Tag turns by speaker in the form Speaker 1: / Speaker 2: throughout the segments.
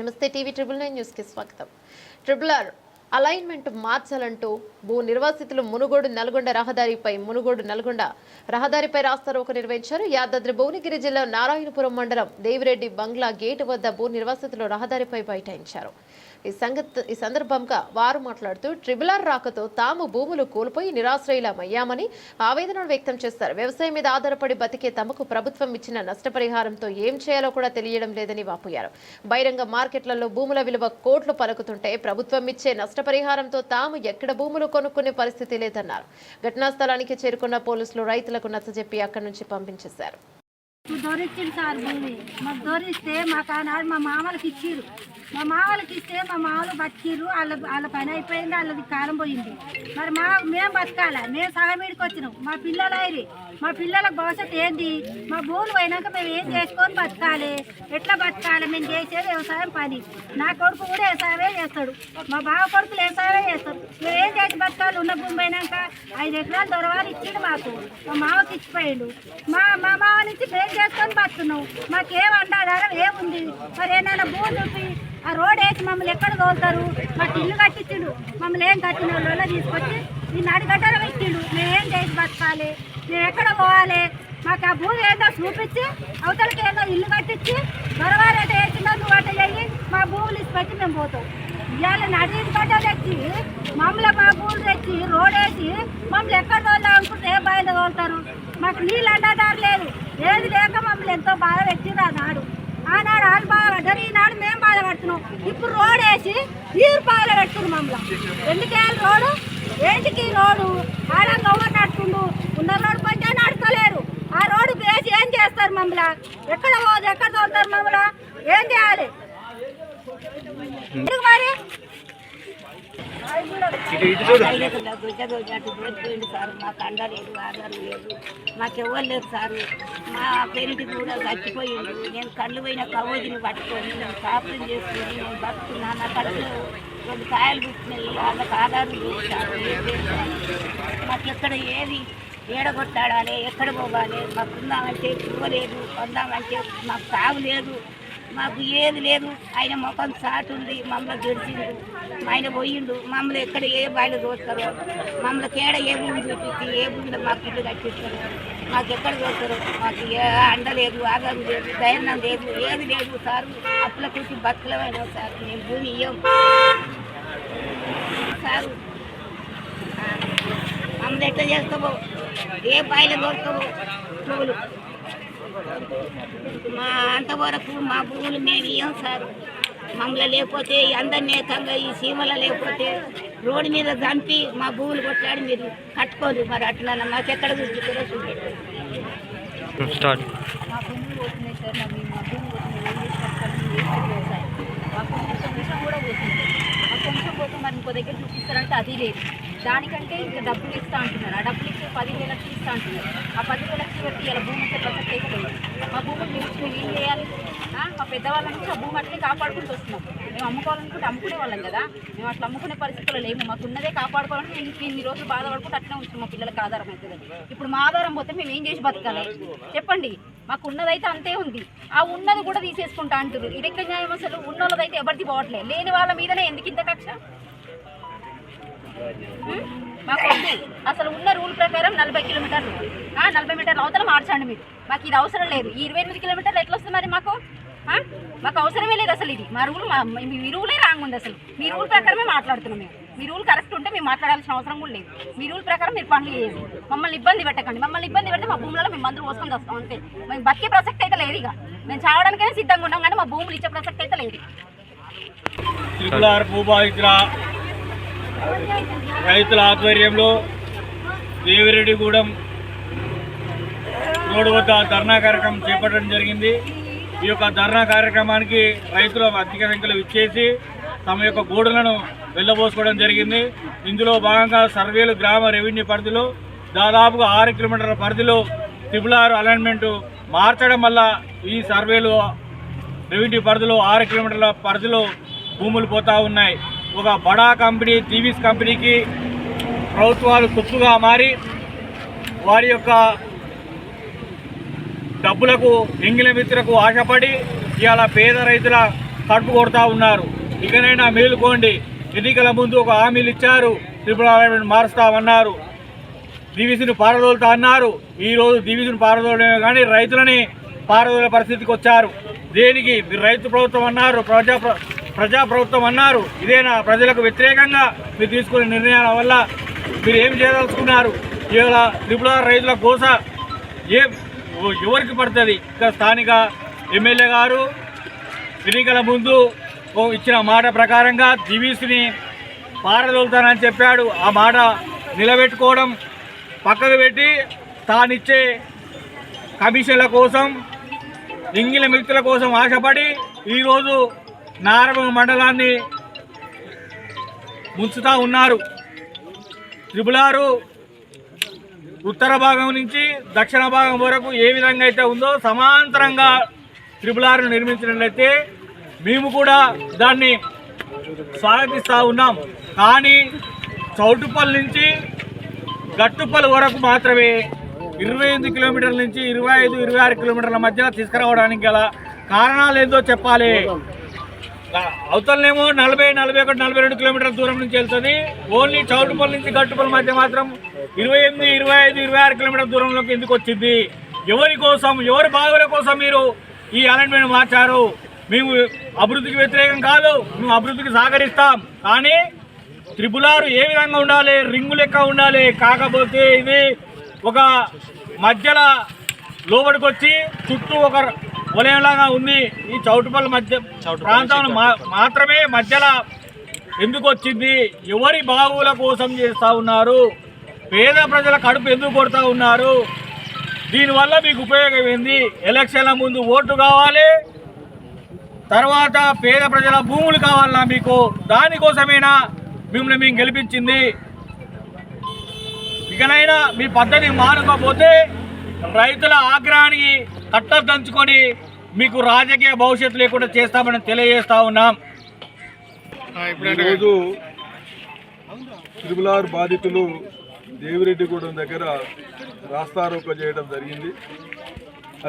Speaker 1: నమస్తే TV triple nine న్యూస్కి స్వాగతం. ట్రిపుల్ ఆర్ అలైన్మెంట్ మార్చాలంటూ భూ నిర్వాసితులు మునుగోడు నల్గొండ రహదారిపై మునుగోడు నల్గొండ రహదారిపై రాస్తారోకో నిర్వహించారు. యాదాద్రి భువనగిరి జిల్లా నారాయణపురం మండలం దేవిరెడ్డి బంగ్లా గేటు వద్ద భూ నిర్వాసితులు రహదారిపై బైఠాయించారు. ఈ సంగత్ ఈ సందర్భంగా వారు మాట్లాడుతూ ట్రిబులర్ రాకతో తాము భూములు కోల్పోయి నిరాశ్రయులమయ్యామని ఆవేదన వ్యక్తం చేస్తారు. వ్యవసాయం మీద ఆధారపడి బతికే తమకు ప్రభుత్వం ఇచ్చిన నష్టపరిహారంతో ఏం చేయాలో కూడా తెలియడం లేదని వాపోయారు. బహిరంగ మార్కెట్లలో భూముల విలువ కోట్లు పలుకుతుంటే ప్రభుత్వం ఇచ్చే నష్టపరిహారంతో తాము ఎక్కడ భూములు కొనుక్కునే పరిస్థితి లేదన్నారు. ఘటనా స్థలానికి చేరుకున్న పోలీసులు రైతులకు నచ్చజెప్పి అక్కడి నుంచి పంపించేశారు.
Speaker 2: దొరికింది సార్ భూమి. మాకు దొరికితే మాకు ఆనాడు మా మామలకి ఇచ్చిర్రు. మా మామలకి ఇస్తే మా మామలు బతికిర్రు. వాళ్ళ వాళ్ళ పని అయిపోయింది వాళ్ళది కాలం పోయింది. మరి మా మేము బతకాల. మేము సహమీడికి వచ్చినాం. మా పిల్లలు అయిరి మా పిల్లల భవిష్యత్తు ఏంది? మా భూములు పోయినాక మేము ఏం చేసుకొని బతకాలి? ఎట్లా బతకాలి? మేము చేసేది వ్యవసాయం పని. నా కొడుకు కూడా వ్యవసాయమే చేస్తాడు. మా బావ కొడుకులు వ్యవసాయమే చేస్తాడు. మేము ఏం చేసి బతకాలి? ఉన్న భూమి పోయినాక ఐదు ఎకరాలు దొరవాలి ఇచ్చిండు మాకు. మా మామకి ఇచ్చిపోయిండు. మా మా మామ నుంచి చేస్తున్నావు మాకేం అండాధారం ఏముంది? మరి ఏమైనా భూమి చూపి ఆ రోడ్ వేసి మమ్మల్ని ఎక్కడ తోలుతారు? మాకు ఇల్లు కట్టించిండు మమ్మల్ని ఏం కట్టిన వాళ్ళు తీసుకొచ్చి నిన్ను నడిగడ్డలు పెట్టిండు. మేమేం ఏం చేసి బతకాలి? మేము ఎక్కడ పోవాలి? మాకు ఆ భూమి ఏదో చూపించి అవతలకి ఏదో ఇల్లు కట్టించి దొరవారు అంటే వేసిందో నువ్వు అట్ట చెయ్యి మా భూములు ఇచ్చి మేము పోతాం. ఇవాళ నడి గడ్డ తెచ్చి మమ్మల్ని మా భూములు తెచ్చి రోడ్ వేసి మమ్మల్ని ఎక్కడ తోలుదాం అనుకుంటే ఏ బయలు తోలుతారు? మాకు నీళ్ళు అండదారు లేదు. ఏది లేక మమ్మల్ని ఎంతో బాధ పెట్టింది ఆనాడు. ఆనాడు వాళ్ళు బాధపడ్డారు ఈనాడు మేము బాధపడుతున్నాం ఇప్పుడు రోడ్ వేసి నీరు పాలు పెట్టుకున్నాం మమ్మల్ని. ఎందుకేయాలి రోడ్డు ఏంటికి రోడ్డు ఆడ గవ్వర్ నడుతుండు ఉన్న రోడ్డు కొంచెం నడతలేరు. ఆ రోడ్డు వేసి ఏం చేస్తారు మమ్మల్ని? ఎక్కడ పోదు ఎక్కడ తోలుతారు మమ్మల్ని? ఏం చేయాలి? మరి? ఎందుకు మరి
Speaker 3: దొరికిపోయింది సార్ మాకు అండ లేదు ఆధారం లేదు మాకు ఎవరు లేదు సార్ మా పెరిటి కూడా చచ్చిపోయింది నేను కళ్ళు పోయిన కవోజిని పట్టుకొని నేను కాపురం చేసుకొని నేను బతుకున్నా నా కడుపులో రెండు కాయలు పుట్టినాయి వాళ్ళకి ఆధారం లేదు సార్ లేదు సార్. ఏది ఏడగొట్టాడాలి ఎక్కడ పోవాలి? మాకు ఉందామంటే ఇవ్వలేదు కొందామంటే మాకు సాగు లేదు మాకు ఏది లేదు. ఆయన ముఖం చాటు ఉంది మమ్మల్ని గెలిచిండు ఆయన పోయిండు మమ్మల్ని ఎక్కడ ఏ బాయిలు దోస్తారో మమ్మల్ని కేడ ఏ భూమి చూపించి ఏ భూమిలో మాకు ఇల్లు కట్టిస్తారు మాకు ఎక్కడ చూస్తారు? మాకు ఏ అండ లేదు ఆధారం లేదు ధైర్యం లేదు ఏది లేదు సార్. అప్పుల కూర్చి బతుకులమైన సార్ మేము భూమి ఇయ్యం. సారు మమ్మల్ని ఎట్లా చేస్తావో? ఏ బాయిలో పువ్వులు. మా అంతవరకు మా భూములు మేము ఇయ్యం సార్? మమ్మల్ని లేకపోతే అందరినీ ఏకంగా ఈ సీమల లేకపోతే రోడ్డు మీద చంపి మా భూములు కొట్లాడి మీరు కట్టుకోరు మరి అట్లా మాకు ఎక్కడ
Speaker 4: పోతుంది. మాకు కొంచెం పోతే మరి ఇంకో దగ్గర చూపిస్తారంటే అది లేదు. దానికంటే ఇంకా డబ్బులు ఇస్తా అంటున్నారు. ఆ డబ్బులు ఇస్తే పదివేలకి ఇస్తా అంటున్నారు. ఆ పదివేల లక్షలు పెట్టి ఇలా భూమి ఇచ్చే ప్రసక్తి లేదు మా భూమిని చూసుకుని మేము ఏం చేయాలి? మా పెద్దవాళ్ళ నుంచి ఆ భూమి అట్లే కాపాడుకుంటూ వస్తున్నాం. మేము అమ్ముకోవాలనుకుంటే అమ్ముకునే వాళ్ళం కదా. మేము అట్లా అమ్ముకునే పరిస్థితుల్లో లేము. మాకు ఉన్నదే కాపాడుకోవాలని మేము ఇన్ని రోజులు రోజు బాధపడుకుంటూ అట్లనే ఉంటున్నాం. మా పిల్లలకు ఆధారం అవుతుంది ఇప్పుడు మా ఆధారం పోతే మేము ఏం చేసి బతకాలి? చెప్పండి. మాకు ఉన్నదైతే అంతే ఉంది. ఆ ఉన్నది కూడా తీసేసుకుంటా అంటారు ఇది ఎక్కడ న్యాయం అసలు? ఉన్నోళ్ళదైతే ఎవరిది పోవట్లేదు లేని వాళ్ళ మీదనే ఎందుకు ఇంత కక్ష? మాకు వద్దు. అసలు ఉన్న రూల్ ప్రకారం నలభై కిలోమీటర్లు. నలభై మీటర్లు అవతల మార్చండి మీరు. మాకు ఇది అవసరం లేదు. ఈ ఇరవై ఎనిమిది కిలోమీటర్లు ఎట్లా వస్తుంది మరి మాకు? మాకు అవసరమే లేదు అసలు ఇది. మా రూల్ మా- మీ రూలే రాంగ్ ఉంది అసలు. మీ రూల్ ప్రకారమే మాట్లాడుతున్నాం మేము. మీ రూల్ కరెక్ట్ ఉంటే మేము మాట్లాడాల్సిన అవసరం కూడా లేదు. మీ రూల్ ప్రకారం మీరు పనులు చేయండి. మమ్మల్ని ఇబ్బంది పెట్టకండి. మమ్మల్ని ఇబ్బంది పెడితే మా భూములలో మేము మందులు పోసుకొని వస్తాం అంతే. మేము బతికే ప్రసక్తి అయితే లేదు ఇక. మేము చావడానికైనా సిద్ధంగా ఉన్నాం కానీ మా భూములు ఇచ్చే ప్రసక్తి అయితే లేదు.
Speaker 5: రైతుల ఆధ్వర్యంలో దేవిరెడ్డిగూడెం రోడ్డు వద్ద ధర్నా కార్యక్రమం చేపట్టడం జరిగింది. ఈ యొక్క ధర్నా కార్యక్రమానికి రైతులు అధిక సంఖ్యలో ఇచ్చేసి తమ యొక్క గూడులను వెళ్ళబోసుకోవడం జరిగింది. ఇందులో భాగంగా సర్వేలు గ్రామ రెవెన్యూ పరిధిలో దాదాపుగా ఆరు కిలోమీటర్ల పరిధిలో త్రిపుల అలైన్మెంటు మార్చడం వల్ల ఈ సర్వేలు రెవెన్యూ పరిధిలో ఆరు కిలోమీటర్ల పరిధిలో భూములు పోతూ ఉన్నాయి. ఒక బడా కంపెనీ టీవీస్ కంపెనీకి ప్రభుత్వాలు తుప్పుగా మారి వారి యొక్క డబ్బులకు ఎంగిల మిత్రులకు ఆశపడి ఇవాళ పేద రైతుల కడుపు కొడతా ఉన్నారు. ఇకనైనా మేలుకోండి. ఎన్నికల ముందు ఒక హామీలు ఇచ్చారు. త్రిపురాలను మారుస్తామన్నారు దివిసిని పారదోలుతా అన్నారు. ఈరోజు దివిసిని పారదోలమే కానీ రైతులని పారదోలే పరిస్థితికి వచ్చారు. దేనికి? మీరు రైతు ప్రభుత్వం అన్నారు. ప్రజా ప్రజా ప్రభుత్వం అన్నారు ఇదేనా ప్రజలకు వ్యతిరేకంగా మీరు తీసుకునే నిర్ణయాల వల్ల మీరు ఏం చేయదలుచుకున్నారు? ఇవాళ త్రిపుల రైతుల కోస ఏ ఎవరికి పడుతుంది? ఇక్కడ స్థానిక ఎమ్మెల్యే గారు ఎన్నికల ముందు ఇచ్చిన మాట ప్రకారంగా దివీస్ని పారదోలుతానని చెప్పాడు. ఆ మాట నిలబెట్టుకోవడం పక్కకు పెట్టి తానిచ్చే కమిషన్ల కోసం ఇంగిల మిత్రుల కోసం ఆశపడి ఈరోజు నారవ మండలాన్ని ముంచుతా ఉన్నారు. త్రిబులారు ఉత్తర భాగం నుంచి దక్షిణ భాగం వరకు ఏ విధంగా అయితే ఉందో సమాంతరంగా త్రిపులారును నిర్మించినట్లయితే మేము కూడా దాన్ని స్వాగతిస్తూ ఉన్నాం. కానీ చౌటుపల్లి నుంచి గట్టుపల్లి వరకు మాత్రమే ఇరవై ఎనిమిది కిలోమీటర్ల నుంచి ఇరవై ఐదు ఇరవై ఆరు కిలోమీటర్ల మధ్య తీసుకురావడానికి గల కారణాలు ఏందో చెప్పాలి. అవతలనేమో నలభై నలభై ఒకటి నలభై రెండు కిలోమీటర్ల దూరం నుంచి వెళ్తుంది. ఓన్లీ చౌటుపల్లి నుంచి గట్టుపల్లి మధ్య మాత్రం ఇరవై ఎనిమిది ఇరవై ఐదు ఇరవై ఆరు కిలోమీటర్ల దూరంలోకి ఎందుకు వచ్చింది? ఎవరి కోసం ఎవరి బాధల కోసం మీరు ఈ అలైన్మెంట్ మార్చారు? మేము అభివృద్ధికి వ్యతిరేకం కాదు మేము అభివృద్ధికి సహకరిస్తాం. కానీ త్రిపులారు ఏ విధంగా ఉండాలి? రింగు లెక్క ఉండాలి. కాకపోతే ఇది ఒక మధ్యలో లోపలికి వచ్చి చుట్టూ ఒక వలయంలాగా ఉంది. ఈ చౌటుపల్లి మధ్య ప్రాంతం మా- మాత్రమే మధ్యలో ఎందుకు వచ్చింది? ఎవరి బాగుల కోసం చేస్తూ ఉన్నారు? పేద ప్రజల కడుపు ఎందుకు కొడతా ఉన్నారు? దీనివల్ల మీకు ఉపయోగం ఏంది? ఎలక్షన్ల ముందు ఓటు కావాలి. తర్వాత పేద ప్రజల భూములు కావాలన్నా మీకు? దానికోసమేనా మిమ్మల్ని మేము గెలిపించింది? ఇకనైనా మీ పద్ధతి మారకపోతే రైతుల ఆగ్రహానికి కట్టదంచుకొని మీకు రాజకీయ భవిష్యత్తు లేకుండా చేస్తామని తెలియజేస్తా ఉన్నాం.
Speaker 6: ఈరోజు త్రిపులార్ బాధితులు దేవిరెడ్డిగూడెం దగ్గర రాస్తారోకో చేయడం జరిగింది.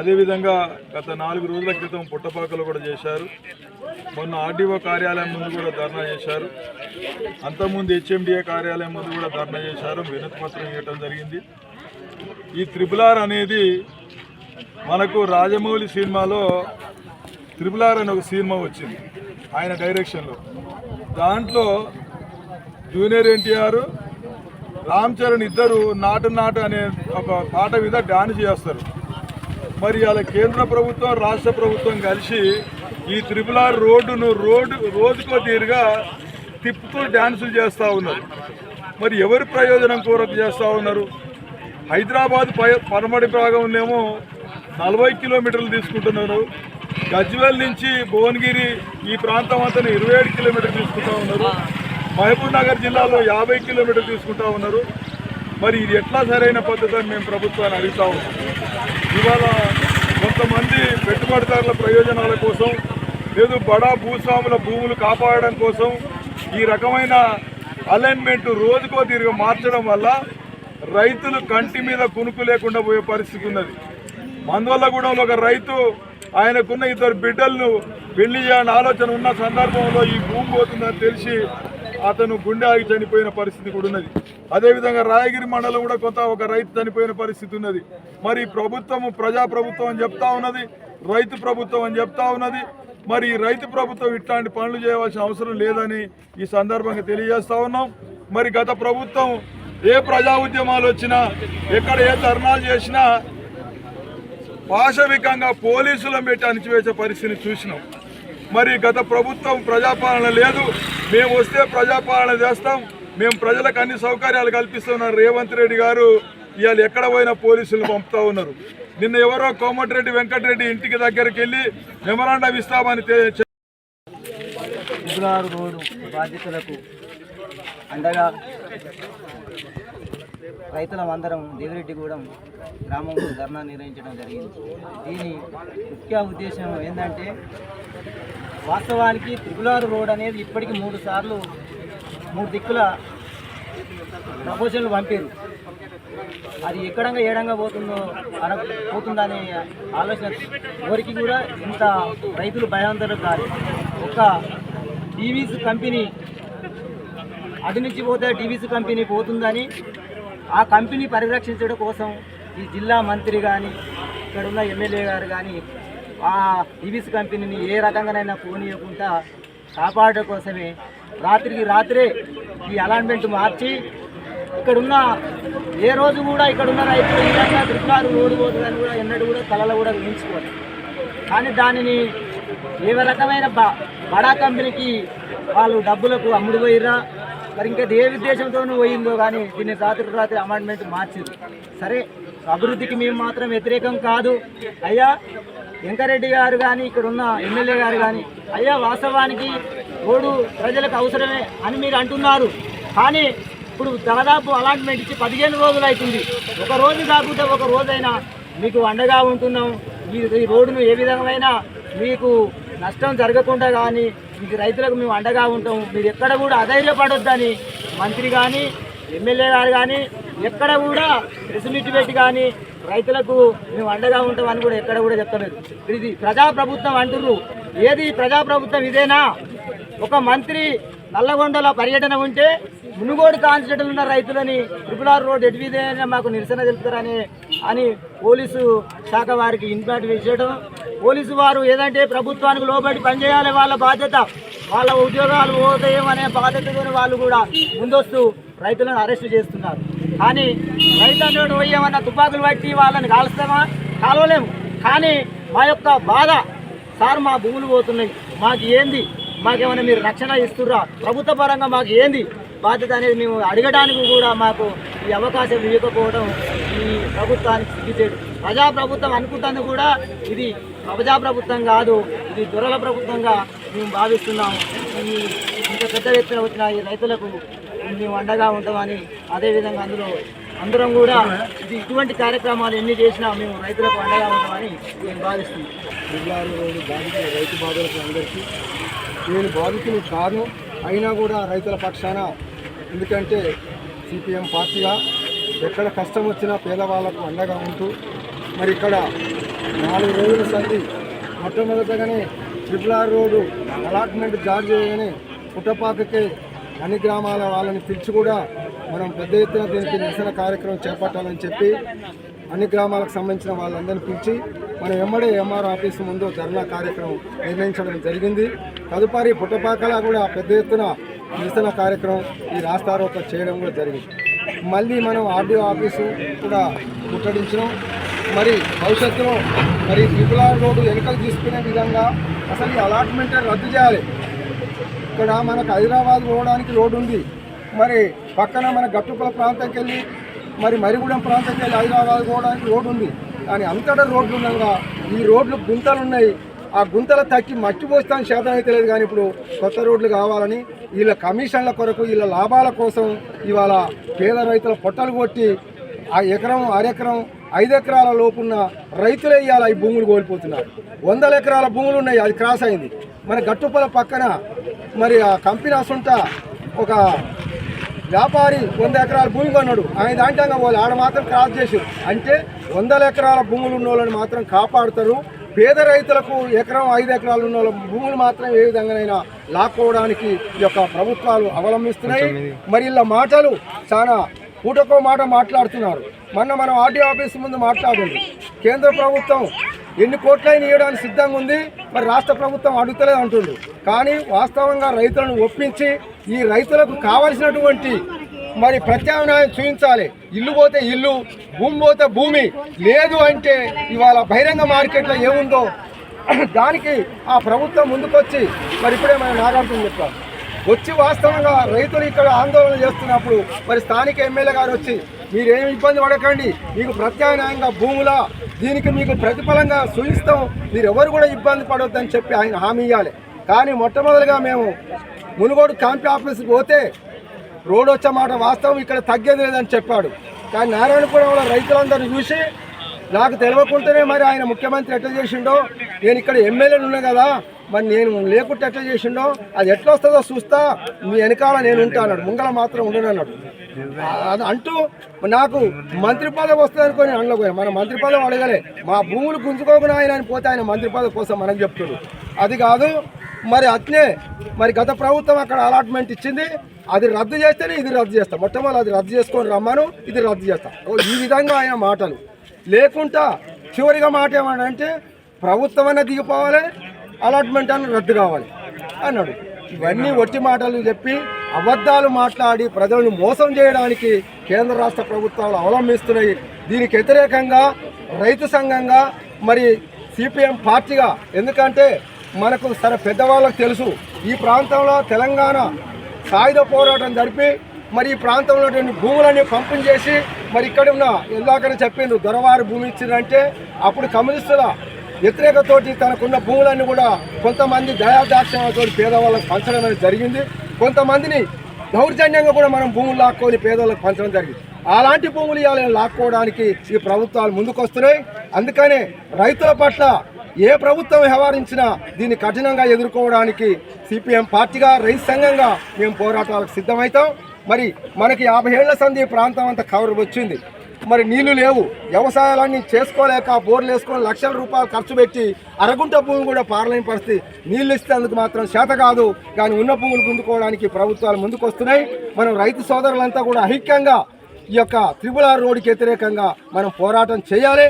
Speaker 6: అదేవిధంగా గత నాలుగు రోజుల క్రితం పుట్టపాకలు కూడా చేశారు. మొన్న ఆర్డీఓ కార్యాలయం ముందు కూడా ధర్నా చేశారు. అంతకుముందు హెచ్ఎండిఏ కార్యాలయం ముందు కూడా ధర్నా చేశారు. వినతి పత్రం ఇవ్వడం జరిగింది. ఈ త్రిపులార్ అనేది మనకు రాజమౌళి సినిమాలో త్రిపుల్ ఆర్ అనే ఒక సినిమా వచ్చింది ఆయన డైరెక్షన్లో. దాంట్లో జూనియర్ ఎన్టీఆర్ రామ్ చరణ్ ఇద్దరు నాటు నాటు అనే ఒక పాట మీద డాన్స్ చేస్తారు. మరి అలా కేంద్ర ప్రభుత్వం రాష్ట్ర ప్రభుత్వం కలిసి ఈ త్రిపులార్ రోడ్డును రోడ్డు రోజుకో తీరుగా తిప్పుతూ డ్యాన్సులు చేస్తూ ఉన్నారు. మరి ఎవరి ప్రయోజనం కోరకు చేస్తూ ఉన్నారు? హైదరాబాద్ పై పరమడి భాగంలోనేమో నలభై కిలోమీటర్లు తీసుకుంటున్నారు. గజ్వేల్ నుంచి భువనగిరి ఈ ప్రాంతం అంతా ఇరవై ఏడు కిలోమీటర్లు తీసుకుంటా ఉన్నారు. మహబూబ్ నగర్ జిల్లాలో యాభై కిలోమీటర్లు తీసుకుంటా ఉన్నారు. మరి ఇది ఎట్లా సరైన పద్ధతి అని మేము ప్రభుత్వాన్ని అడుగుతా ఉన్నాం. ఇవాళ కొంతమంది పెట్టుబడిదారుల ప్రయోజనాల కోసం లేదు బడా భూస్వాముల భూములు కాపాడడం కోసం ఈ రకమైన అలైన్మెంట్ రోజుకో తిరిగి మార్చడం వల్ల రైతులు కంటి మీద కునుకు లేకుండా పోయే పరిస్థితి ఉన్నది. మందువల్ల కూడా ఒక రైతు ఆయనకున్న ఇద్దరు బిడ్డలను పెళ్ళి చేయాలని ఆలోచన ఉన్న సందర్భంలో ఈ భూమి పోతుందని తెలిసి అతను గుండె ఆగి చనిపోయిన పరిస్థితి కూడా ఉన్నది. అదేవిధంగా రాయగిరి మండలం కూడా కొంత ఒక రైతు చనిపోయిన పరిస్థితి ఉన్నది. మరి ప్రభుత్వము ప్రజా ప్రభుత్వం అని చెప్తా ఉన్నది రైతు ప్రభుత్వం అని చెప్తా ఉన్నది. మరి రైతు ప్రభుత్వం ఇట్లాంటి పనులు చేయవలసిన అవసరం లేదని ఈ సందర్భంగా తెలియజేస్తా ఉన్నాం. మరి గత ప్రభుత్వం ఏ ప్రజా ఉద్యమాలు వచ్చినా ఎక్కడ ఏ ధర్నాలు చేసినా పాశవికంగా పోలీసులను పెట్టి అణిచివేసే పరిస్థితిని చూసినాం. మరి గత ప్రభుత్వం ప్రజాపాలన లేదు. మేము వస్తే ప్రజాపాలన చేస్తాం. మేము ప్రజలకు అన్ని సౌకర్యాలు కల్పిస్తున్నారు రేవంత్ రెడ్డి గారు ఇవాళ ఎక్కడ పోయినా పోలీసులు పంపుతా ఉన్నారు. నిన్న ఎవరో కోమటిరెడ్డి వెంకటరెడ్డి ఇంటికి దగ్గరికి వెళ్ళి మెమరాండం ఇస్తామని
Speaker 7: బాధితులకు అండగా రైతులమందరం దేవిరెడ్డిగూడెం గ్రామంలో ధర్నా నిర్వహించడం జరిగింది. దీని ముఖ్య ఉద్దేశం ఏంటంటే వాస్తవానికి త్రిపులారు రోడ్ అనేది ఇప్పటికి మూడు సార్లు మూడు దిక్కుల ప్రపోజన్లు పంపారు. అది ఎక్కడంగా ఏడంగా పోతుందో అన పోతుందనే ఆలోచన ఎవరికి కూడా ఇంత రైతులు భయాంతరం కాదు ఒక టీవీస్ కంపెనీ అటు నుంచి పోతే టీవీస్ కంపెనీ పోతుందని ఆ కంపెనీ పరిరక్షించడం కోసం ఈ జిల్లా మంత్రి కానీ ఇక్కడ ఉన్న ఎమ్మెల్యే గారు కానీ ఆ ఈవీస్ కంపెనీని ఏ రకంగానైనా పోనీయకుండా కాపాడడం కోసమే రాత్రికి రాత్రే ఈ అలాట్మెంట్ మార్చి ఇక్కడున్న ఏ రోజు కూడా ఇక్కడున్న రైతులు ఈ విధంగా త్రిపులారు కానీ కూడా ఎన్నడూ కూడా కళలో కూడా ఊహించుకోవాలి కానీ దానిని ఏ రకమైన బ- బడా కంపెనీకి వాళ్ళు డబ్బులకు అమ్ముడబోయిర్రా మరి ఇంకా ఏ ఉద్దేశంతో పోయిందో కానీ దీన్ని రాత్రి రాత్రి అమెండ్మెంట్ మార్చారు. సరే అభివృద్ధికి మేము మాత్రం వ్యతిరేకం కాదు. అయ్యా వెంకరెడ్డి గారు కానీ ఇక్కడ ఉన్న ఎమ్మెల్యే గారు కానీ అయ్యా వాస్తవానికి రోడ్డు ప్రజలకు అవసరమే అని మీరు అంటున్నారు. కానీ ఇప్పుడు దాదాపు అలాట్మెంట్ ఇచ్చి పదిహేను రోజులు అవుతుంది. ఒక రోజు కాకుండా ఒక రోజైనా మీకు అండగా ఉంటున్నాం. ఈ ఈ రోడ్డును ఏ విధమైన మీకు నష్టం జరగకుండా కానీ ఇంక రైతులకు మేము అండగా ఉంటాం. మీరు ఎక్కడ కూడా అధైర్యపడొద్దని మంత్రి కానీ ఎమ్మెల్యే గారు కానీ ఎక్కడ కూడా ప్రెస్ పెట్టి కానీ రైతులకు మేము అండగా ఉంటామని కూడా ఎక్కడ కూడా చెప్తలేదు ఇది ప్రజాప్రభుత్వం అంటున్నారు ఏది ప్రజాప్రభుత్వం ఇదేనా? ఒక మంత్రి నల్లగొండల పర్యటన ఉంటే మునుగోడు కాన్స్టిట్యూషన్ ఉన్న రైతులని ట్రిపులార్ రోడ్ ఎటువిధైనా మాకు నిరసన తెలుపుతారని అని పోలీసు శాఖ వారికి ఇన్ఫాక్ట్ చేయడం పోలీసు వారు ఏదంటే ప్రభుత్వానికి లోబడి పనిచేయాలి వాళ్ళ బాధ్యత వాళ్ళ ఉద్యోగాలు పోతాయో అనే బాధ్యతతో వాళ్ళు కూడా ముందొస్తూ రైతులను అరెస్ట్ చేస్తున్నారు. కానీ రైతులను పోయేమన్న తుపాకులు పట్టి వాళ్ళని కాలుస్తామా? కాలవలేము. కానీ మా యొక్క బాధ సార్ మా భూములు పోతున్నాయి. మాకు ఏంది? మాకేమైనా మీరు రక్షణ ఇస్తుర్రా? ప్రభుత్వ పరంగా మాకు ఏంది? బాధ్యత అనేది మేము అడగడానికి కూడా మాకు ఈ అవకాశం ఇవ్వకపోవడం ఈ ప్రభుత్వానికి సిగ్గుచేడు ప్రజాప్రభుత్వం అనుకుంటాను కూడా ఇది ప్రజా ప్రభుత్వం కాదు ఇది దొరల ప్రభుత్వంగా మేము భావిస్తున్నాం ఈ ఇంత పెద్ద ఎత్తున వచ్చిన ఈ రైతులకు మేము అండగా ఉంటామని అదేవిధంగా అందులో అందరం కూడా ఇది ఇటువంటి కార్యక్రమాలు ఎన్ని చేసినా మేము రైతులకు అండగా ఉంటామని నేను భావిస్తున్నాను
Speaker 8: జిల్లాలో బాధితులు రైతు బాధలకు అందరికీ నేను బాధితులు కాను అయినా కూడా రైతుల పక్షాన. ఎందుకంటే సిపిఎం పార్టీగా ఎక్కడ కష్టం వచ్చినా పేదవాళ్ళకు అండగా ఉంటూ మరి ఇక్కడ నాలుగు రోజుల సంధి. మొట్టమొదటగానే ట్రిపుల్ రోడ్డు అలాట్మెంట్ జారీ చేయగానే పుట్టపాకకే అన్ని గ్రామాల వాళ్ళని పిలిచి కూడా మనం పెద్ద ఎత్తున దీనికి నిరసన కార్యక్రమం చేపట్టాలని చెప్పి అన్ని గ్రామాలకు సంబంధించిన వాళ్ళందరినీ పిలిచి మనం ఎమ్మడే ఎంఆర్ ఆఫీస్ ముందు ధర్నా కార్యక్రమం నిర్ణయించడం జరిగింది. తదుపరి పుట్టపాకలా కూడా పెద్ద ఎత్తున నిరసన కార్యక్రమం ఈ రాస్తారోక చేయడం కూడా జరిగింది. మళ్ళీ మనం ఆర్డీఓ ఆఫీసు కూడా ముట్టడించడం మరి భవిష్యత్తులో మరి ట్రిపుల్ ఆర్ రోడ్డు వెనుకలు తీసుకునే విధంగా అసలు ఈ అలాట్మెంట్ రద్దు చేయాలి. ఇక్కడ మనకు హైదరాబాద్ పోవడానికి రోడ్డు ఉంది. మరి పక్కన మన గట్టుపల ప్రాంతంకి వెళ్ళి మరి మరిగూడెం ప్రాంతంకి వెళ్ళి హైదరాబాద్ పోవడానికి రోడ్డు ఉంది. కానీ అంతటా రోడ్లు ఉండగా ఈ రోడ్లు గుంతలు ఉన్నాయి. ఆ గుంతలు తక్కి మట్టి పోస్తాను శాతం అయితే లేదు. కానీ ఇప్పుడు కొత్త రోడ్లు కావాలని వీళ్ళ కమిషన్ల కొరకు వీళ్ళ లాభాల కోసం ఇవాళ పేద రైతుల పొట్టలు కొట్టి ఆ ఎకరం అరెకరం ఐదు ఎకరాల లోపున్న రైతులే ఇవాళ ఈ భూములు కోల్పోతున్నారు. వందల ఎకరాల భూములు ఉన్నాయి అది క్రాస్ అయింది. మన గట్టుపల పక్కన మరి ఆ కంపెనీ అసుంట ఒక వ్యాపారి వంద ఎకరాల భూమి కొన్నాడు. ఆయన దాంట్లో వాళ్ళు ఆడ మాత్రం క్రాస్ చేసారు అంటే వందల ఎకరాల భూములు ఉన్న వాళ్ళని మాత్రం కాపాడుతారు. పేద రైతులకు ఎకరం ఐదు ఎకరాలు ఉన్న వాళ్ళ భూములు మాత్రం ఏ విధంగానైనా లాక్కోవడానికి ఈ యొక్క ప్రభుత్వాలు అవలంబిస్తున్నాయి. మరి ఇలా మాటలు చాలా పూటకో మాట మాట్లాడుతున్నారు. మొన్న మనం ఆర్డీఓ ఆఫీస్ ముందు మాట్లాడండి కేంద్ర ప్రభుత్వం ఎన్ని కోట్లైన ఇవ్వడానికి సిద్ధంగా ఉంది మరి రాష్ట్ర ప్రభుత్వం అడుగుతలేదు అంటుండు. కానీ వాస్తవంగా రైతులను ఒప్పించి ఈ రైతులకు కావలసినటువంటి మరి ప్రత్యామ్నాయం చూపించాలి ఇల్లు పోతే ఇల్లు భూమి పోతే భూమి. లేదు అంటే ఇవాళ బహిరంగ మార్కెట్లో ఏముందో దానికి ఆ ప్రభుత్వం ముందుకొచ్చి మరి ఇప్పుడే మనం నాగార్జున చెప్పాం వచ్చి వాస్తవంగా రైతులు ఇక్కడ ఆందోళన చేస్తున్నప్పుడు మరి స్థానిక ఎమ్మెల్యే గారు వచ్చి మీరేం ఇబ్బంది పడకండి. మీకు ప్రత్యామ్నాయంగా భూముల దీనికి మీకు ప్రతిఫలంగా సూచిస్తాం. మీరు ఎవరు కూడా ఇబ్బంది పడొద్దని చెప్పి ఆయన హామీ ఇవ్వాలి కానీ మొట్టమొదటిగా మేము మునుగోడు కాంపీ ఆఫీస్కి పోతే రోడ్ వచ్చే మాట వాస్తవం ఇక్కడ తగ్గేది లేదని చెప్పాడు. కానీ నారాయణపురంలో రైతులందరూ చూసి నాకు తెలియకుండానే మరి ఆయన ముఖ్యమంత్రి ఎట్లా చేసిండో నేను ఇక్కడ ఎమ్మెల్యేలు ఉన్నా కదా మరి నేను లేకుంటే ఎట్లా చేసిండో అది ఎట్లా వస్తుందో చూస్తా మీ వెనకాల నేను ఉంటా అన్నాడు. ముంగల మాత్రం ఉండను అన్నాడు అంటూ నాకు మంత్రి పదవి వస్తుంది అనుకొని అనలేకపోయాను మన మంత్రి పదవి అడగలే. మా భూములు గుంజుకోకుండా ఆయన అని పోతే ఆయన మంత్రి పదవి కోసం మనం చెప్తాడు అది కాదు మరి అట్నే మరి గత ప్రభుత్వం అక్కడ అలాట్మెంట్ ఇచ్చింది. అది రద్దు చేస్తేనే ఇది రద్దు చేస్తాం. మొట్టమొదటి అది రద్దు చేసుకొని రమ్మను ఇది రద్దు చేస్తాం. ఈ విధంగా ఆయన మాటలు. లేకుంటా చివరిగా మాట ఏమన్నాడంటే ప్రభుత్వం అనేది దిగిపోవాలి అలాట్మెంట్ అని రద్దు కావాలి అన్నాడు. ఇవన్నీ ఒట్టి మాటలు చెప్పి అబద్ధాలు మాట్లాడి ప్రజలను మోసం చేయడానికి కేంద్ర రాష్ట్ర ప్రభుత్వాలు అవలంబిస్తున్నాయి. దీనికి వ్యతిరేకంగా రైతు సంఘంగా మరి సిపిఎం పార్టీగా ఎందుకంటే మనకు సరే పెద్దవాళ్ళకు తెలుసు ఈ ప్రాంతంలో తెలంగాణ సాయుధ పోరాటం జరిపి మరి ఈ ప్రాంతంలో భూములన్నీ పంపిణీ చేసి మరి ఇక్కడ ఉన్న ఇందాకనే చెప్పిండ్రు దొరవారి భూమి ఇచ్చిందంటే అప్పుడు కమ్యూనిస్టుల వ్యతిరేకతోటి తనకున్న భూములన్నీ కూడా కొంతమంది దయాదాక్షిణ్యంతో పేదవాళ్ళకి పంచడం అనేది జరిగింది. కొంతమందిని దౌర్జన్యంగా కూడా మనం భూములు లాక్కొని పేదవాళ్ళకు పంచడం జరిగింది. అలాంటి భూములు ఇవాళ లాక్కోవడానికి ఈ ప్రభుత్వాలు ముందుకొస్తున్నాయి. అందుకనే రైతుల పట్ల ఏ ప్రభుత్వం వ్యవహరించినా దీన్ని కఠినంగా ఎదుర్కోవడానికి సిపిఎం పార్టీగా రైతు సంఘంగా మేము పోరాటాలకు సిద్ధమవుతాం మరి మనకి యాభై ఏళ్ళ సంధి ప్రాంతం అంతా కవర్ వచ్చింది. మరి నీళ్ళు లేవు. వ్యవసాయాలన్నీ చేసుకోలేక బోర్లు వేసుకొని లక్షల రూపాయలు ఖర్చు పెట్టి అరగుంట భూమి కూడా పారలేని పరిస్థితి. నీళ్ళు ఇస్తేందుకు మాత్రం చేత కాదు. కానీ ఉన్న భూములు గుంజుకోవడానికి ప్రభుత్వాలు ముందుకు వస్తున్నాయి మనం రైతు సోదరులంతా కూడా ఐక్యంగా ఈ యొక్క త్రిపుల రోడ్కి రోడ్డుకి వ్యతిరేకంగా మనం పోరాటం చేయాలి.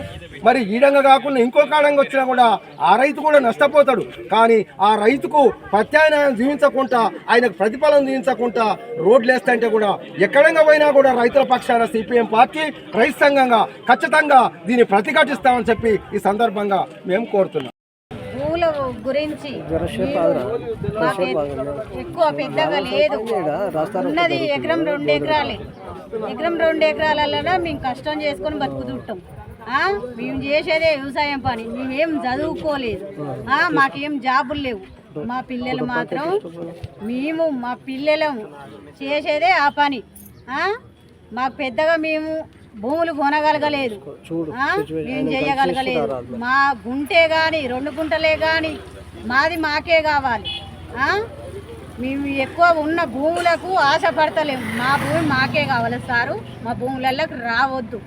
Speaker 8: మరి ఈడంగా కాకుండా ఇంకో కాలంగా వచ్చినా కూడా ఆ రైతు కూడా నష్టపోతాడు. కానీ ఆ రైతుకు ప్రత్యామ్నాయం జీవించకుండా ఆయనకు ప్రతిఫలం జీవించకుండా రోడ్లు వేస్తుంటే కూడా ఎక్కడంగా పోయినా కూడా రైతుల పక్షాన సిపిఎం పార్టీ రైతు సంఘంగా ఖచ్చితంగా దీన్ని ప్రతిఘటిస్తామని చెప్పి ఈ సందర్భంగా మేము కోరుతున్నాం.
Speaker 9: పూల గురించి మాకు ఎక్కువ పెద్దగా లేదు. ఉన్నది ఎకరం రెండు ఎకరాలే. ఎకరం రెండు ఎకరాలలో మేము కష్టం చేసుకొని బతుకుతుంటాం. మేము చేసేదే వ్యవసాయం పని. మేమేం చదువుకోలేదు. మాకేం జాబులు లేవు. మా పిల్లలు మాత్రం మేము మా పిల్లలం చేసేదే ఆ పని. మాకు పెద్దగా మేము భూములు కొనగలగలేదు. మేము చేయగలగలేదు మా గుంటే కానీ రెండు గుంటలే కానీ మాది మాకే కావాలి? మేము ఎక్కువ ఉన్న భూములకు ఆశపడతలేము. మా భూమి మాకే కావాలి సారు. మా భూములలోకి రావద్దు.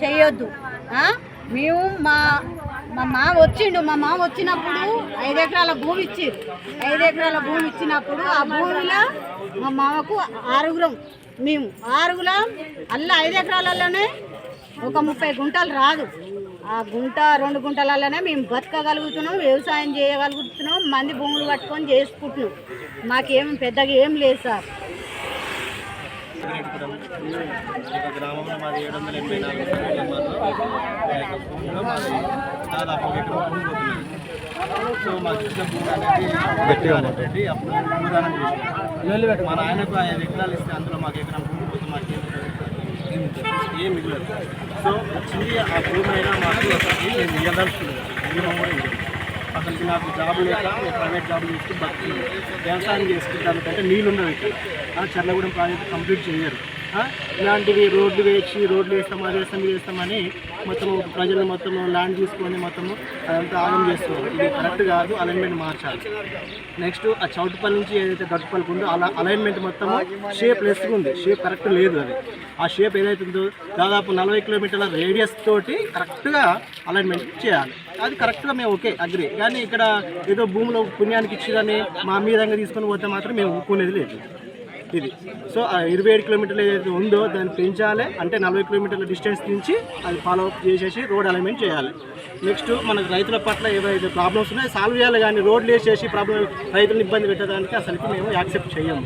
Speaker 9: చేయొద్దు? మేము మా మా మామ వచ్చిండు మా మామ వచ్చినప్పుడు ఐదు ఎకరాల భూమి ఇచ్చిర్రు ఐదు ఎకరాల భూమి ఇచ్చినప్పుడు ఆ భూమిలో మా మామకు ఆరుగురం మేము ఆరుగులం అల్ల ఐదు ఎకరాలలోనే ఒక ముప్పై గుంటలు రాదు. ఆ గుంట రెండు గుంటలలోనే మేము బతకగలుగుతున్నాం వ్యవసాయం చేయగలుగుతున్నాం మంది భూములు పట్టుకొని చేసుకుంటున్నాం. మాకేం పెద్దగా ఏం లేదు సార్.
Speaker 10: గ్రామంలో మాది ఏడు వందల ఎనభై నాలుగు దాదాపు ఒక ఎకరం భూమి సో భూమి అనేది అప్పుడు భూదానం మా నాయనకు ఐదు ఎకరాలు ఇస్తే అందులో మాకు ఎకరం భూమి పోతే మాకు ఏం ఏం మిగలదు. సో వచ్చింది ఆ భూమి అయినా మాకు అసలు నేను ఇవ్వదలుచుకున్నాను మినిమం కూడా ఇవ్వదు నాకు జాబ్ లేక ప్రైవేట్ జాబ్ చేస్తూ బతుకు వ్యవసాయం చేసుకుంటే దానికంటే నీళ్ళు ఉండవు ఇక్కడ. చర్లగూడెం ప్రాజెక్ట్ కంప్లీట్ చేయరు. ఇలాంటివి రోడ్లు వేసి రోడ్లు వేస్తాం అది వేస్తాం ఇది వేస్తామని మొత్తం ప్రజలు మొత్తం ల్యాండ్ తీసుకొని మొత్తం అదంతా ఆగం చేస్తున్నారు. ఇది కరెక్ట్ కాదు అలైన్మెంట్ మార్చాలి. నెక్స్ట్ ఆ చౌటుపల్లి నుంచి ఏదైతే గట్టుపల్లికి ఉందో అలా అలైన్మెంట్ మొత్తం షేప్ లెస్ ఉంది. షేప్ కరెక్ట్ లేదు అది. ఆ షేప్ ఏదైతే ఉందో దాదాపు నలభై కిలోమీటర్ల రేడియస్ తోటి కరెక్ట్గా అలైన్మెంట్ చేయాలి. అది కరెక్ట్గా మేము ఓకే అగ్రి కానీ ఇక్కడ ఏదో భూమిలో పుణ్యానికి ఇచ్చిదని మా మీదంగా తీసుకొని పోతే మాత్రం మేము ఒప్పుకునేది లేదు. ఇది. సో ఆ ఇరవై ఏడు కిలోమీటర్లు ఏదైతే ఉందో దాన్ని పెంచాలి. అంటే నలభై కిలోమీటర్ల డిస్టెన్స్ నుంచి అది ఫాలో అప్ చేసేసి రోడ్ అలైన్మెంట్ చేయాలి. నెక్స్ట్ మనకు రైతుల పట్ల ఏవైతే ప్రాబ్లమ్స్ ఉన్నాయో సాల్వ్ చేయాలి కానీ రోడ్లు వేసేసి ప్రాబ్లం రైతులను ఇబ్బంది పెట్టడానికి అసలుకి మేము యాక్సెప్ట్ చేయము.